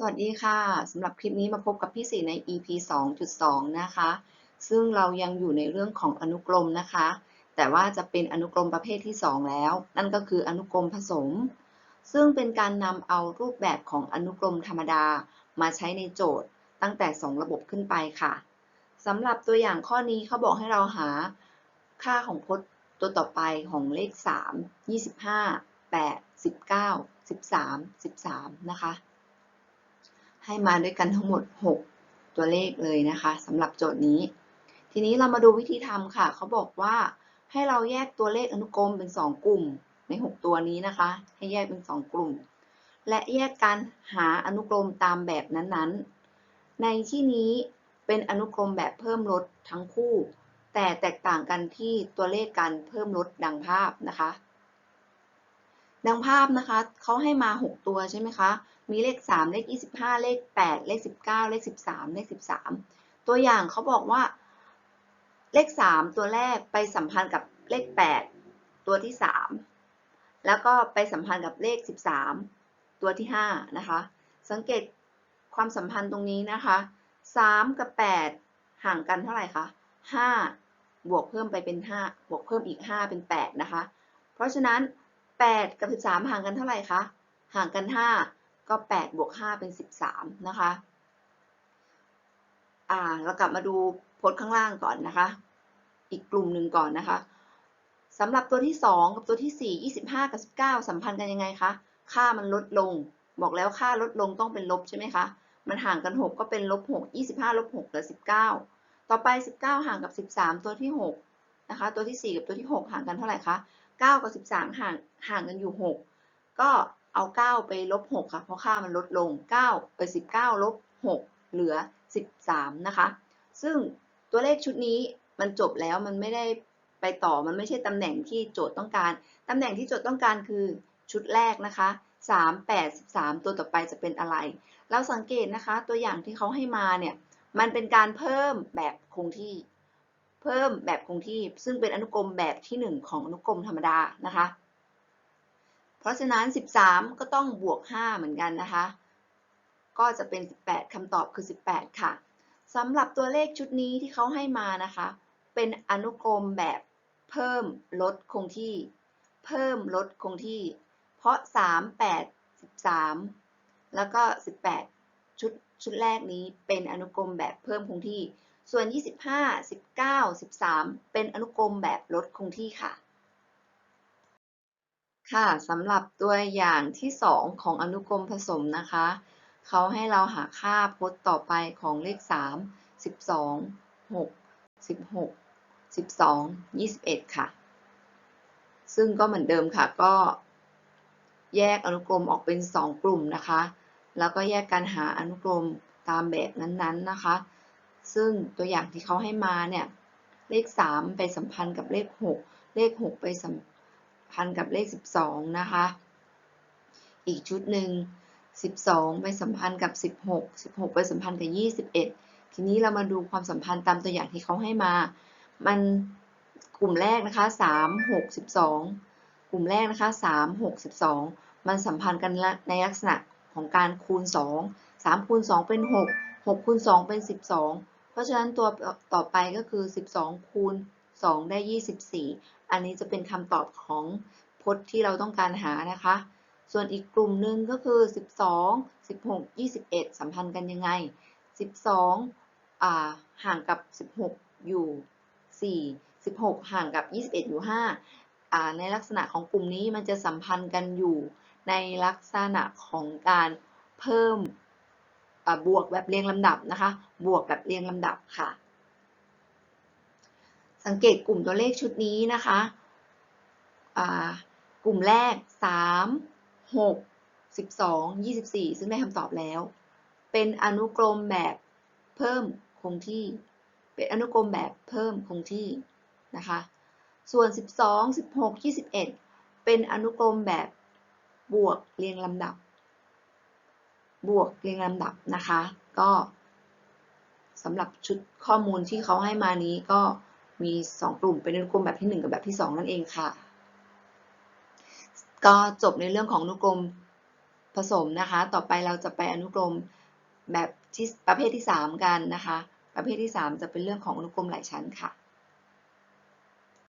สวัสดีค่ะสำหรับคลิปนี้มาพบกับพี่สีใน EP 2.2 นะคะ ซึ่งเรายังอยู่ในเรื่องของอนุกรมนะคะ แต่ว่าจะเป็นอนุกรมประเภทที่ 2 แล้ว นั่นก็คืออนุกรมผสม ซึ่งเป็นการนำเอารูปแบบของอนุกรมธรรมดามาใช้ในโจทย์ตั้งแต่ 2 ระบบขึ้นไปค่ะสำหรับตัวอย่างข้อนี้เขาบอกให้เราหาค่าของพจน์ตัวต่อไปของเลข 3 25 8 19 13 13 นะคะ ให้มาด้วยกันทั้งหมด 6 ตัวเลขเลยนะคะสำหรับโจทย์นี้ ทีนี้เรามาดูวิธีทำค่ะ เขาบอกว่าให้เราแยกตัวเลขอนุกรมเป็น 2 กลุ่มใน 6 ตัวนี้นะคะ ให้แยกเป็น 2 กลุ่ม และแยกการหาอนุกรมตามแบบนั้นๆ ในที่นี้เป็นอนุกรมแบบเพิ่มลดทั้งคู่ แต่แตกต่างกันที่ตัวเลขการเพิ่มลดดังภาพนะคะ ดังภาพนะคะเขาให้มา 6 ตัวใช่ไหมคะ มีเลข 3 เลข 25 เลข 8 เลข 19 เลข 13 เลข 13 ตัวอย่างเขาบอกว่า เลข 3 ตัวแรกไปสัมพันธ์กับเลข 8 ตัวที่ 3 แล้วก็ไปสัมพันธ์กับเลข 13 ตัวที่ 5 นะคะ สังเกตความสัมพันธ์ตรงนี้นะคะ 3 กับ 8 ห่างกันเท่าไหร่คะ 5 บวกเพิ่มไปเป็น 5 บวกเพิ่มอีก 5 เป็น 8 นะคะ เพราะฉะนั้น 8 กับ 13 ห่างกันเท่าไหร่คะ ห่างกัน 5 ก็ 8 บวก 5 เป็น 13 นะคะ อ่า เรากลับมาดูพจน์ข้างล่างก่อนนะคะ อีกกลุ่มหนึ่งก่อนนะคะสำหรับตัวที่ 2 กับตัวที่ 4 25 กับ 19 สัมพันธ์กันยังไงคะ ค่ามันลดลง บอกแล้วค่าลดลงต้องเป็นลบใช่ไหมคะ มันห่างกัน 6 ก็เป็นลบ 6 25 ลบ 6 เหลือ 19 ต่อไป 19 ห่างกับ 13 ตัวที่ 6 นะคะ ตัวที่ 4 กับตัวที่ 6 ห่างกันเท่าไหร่คะ 9 กับ 13 ห่างห่างกันอยู่ 6 ก็เอา 9 ไปลบ 6 ค่ะ เพราะค่ามันลดลง 9 ไป 19 ลบ 6 เหลือ 13 นะคะ ซึ่งตัวเลขชุดนี้มันจบแล้วมันไม่ได้ไปต่อมันไม่ใช่ตำแหน่งที่โจทย์ต้องการ ตำแหน่งที่โจทย์ต้องการคือชุดแรกนะคะ 3 8 13 ตัวต่อไปจะเป็นอะไร เราสังเกตนะคะ ตัวอย่างที่เขาให้มาเนี่ย มันเป็นการเพิ่มแบบคงที่ เพิ่มแบบคงที่ซึ่งเป็นอนุกรมแบบที่ 1 ของอนุกรมธรรมดานะคะ เพราะฉะนั้น 13 ก็ต้องบวก 5 เหมือนกันนะคะ ก็จะเป็น 18คำตอบคือ 18 ค่ะสำหรับตัวเลขชุดนี้ที่เขาให้มานะคะ เป็นอนุกรมแบบเพิ่มลดคงที่ เพิ่มลดคงที่ เพราะ 3 8 13 แล้วก็ 18 ชุดชุดแรกนี้เป็นอนุกรมแบบเพิ่มคงที่ ส่วน 25 19 13 เป็นอนุกรมแบบลดคงที่ค่ะ ค่ะสำหรับตัวอย่างที่ 2 ของอนุกรมผสมนะคะ เขาให้เราหาค่าพจน์ต่อไปของเลข 3 12 6 16 12 21 ค่ะ ซึ่งก็เหมือนเดิมค่ะ ก็แยกอนุกรมออกเป็น 2 กลุ่มนะคะ แล้วก็แยกการหาอนุกรมตามแบบนั้นๆนะคะ ซึ่งตัวอย่างที่เขาให้มาเนี่ย เลข 3 ไปสัมพันธ์กับเลข 6 เลข 6 ไปสัมพันธ์กับเลข 12 นะคะ อีกชุดหนึ่ง 12 ไปสัมพันธ์กับ 16 16 ไปสัมพันธ์กับ 21 ทีนี้เรามาดูความสัมพันธ์ตามตัวอย่างที่เขาให้มา มันกลุ่มแรกนะคะ 3 6 12 กลุ่มแรกนะคะ 3 6 12 มันสัมพันธ์กันในลักษณะของการคูณ 2 3คูณ2เป็น 6 6คูณ2เป็น 12 ราะฉะนั้นตัวต่อไปก็คือ 12 คูณ 2 ได้ 24 อันนี้จะเป็นคำตอบของพจน์ที่เราต้องการหานะคะ ส่วนอีกกลุ่มหนึ่งก็คือ 12 16 21 สัมพันธ์กันยังไง 12อ่าห่างกับ 16 อยู่ 4 16 ห่างกับ 21 อยู่ 5อ่าในลักษณะของกลุ่มนี้มันจะสัมพันธ์กันอยู่ในลักษณะของการเพิ่ม บวกแบบเรียงลำดับนะคะ บวกแบบเรียงลำดับค่ะ สังเกตกลุ่มตัวเลขชุดนี้นะคะกลุ่มแรก 3 6 12 24 ซึ่งได้คำตอบแล้ว เป็นอนุกรมแบบเพิ่มคงที่ เป็นอนุกรมแบบเพิ่มคงที่นะคะ ส่วน 12 16 21 เป็นอนุกรมแบบบวกเรียงลำดับ บวกเรียงลำดับนะคะ ก็สำหรับชุดข้อมูลที่เขาให้มานี้ก็มี 2 กลุ่มเป็นอนุกรมแบบที่ 1 กับแบบที่ 2 นั่นเองค่ะ ก็จบในเรื่องของอนุกรมผสมนะคะ ต่อไปเราจะไปอนุกรมแบบที่ประเภทที่ 3 กันนะคะ ประเภทที่ 3 จะเป็นเรื่องของอนุกรมหลายชั้นค่ะ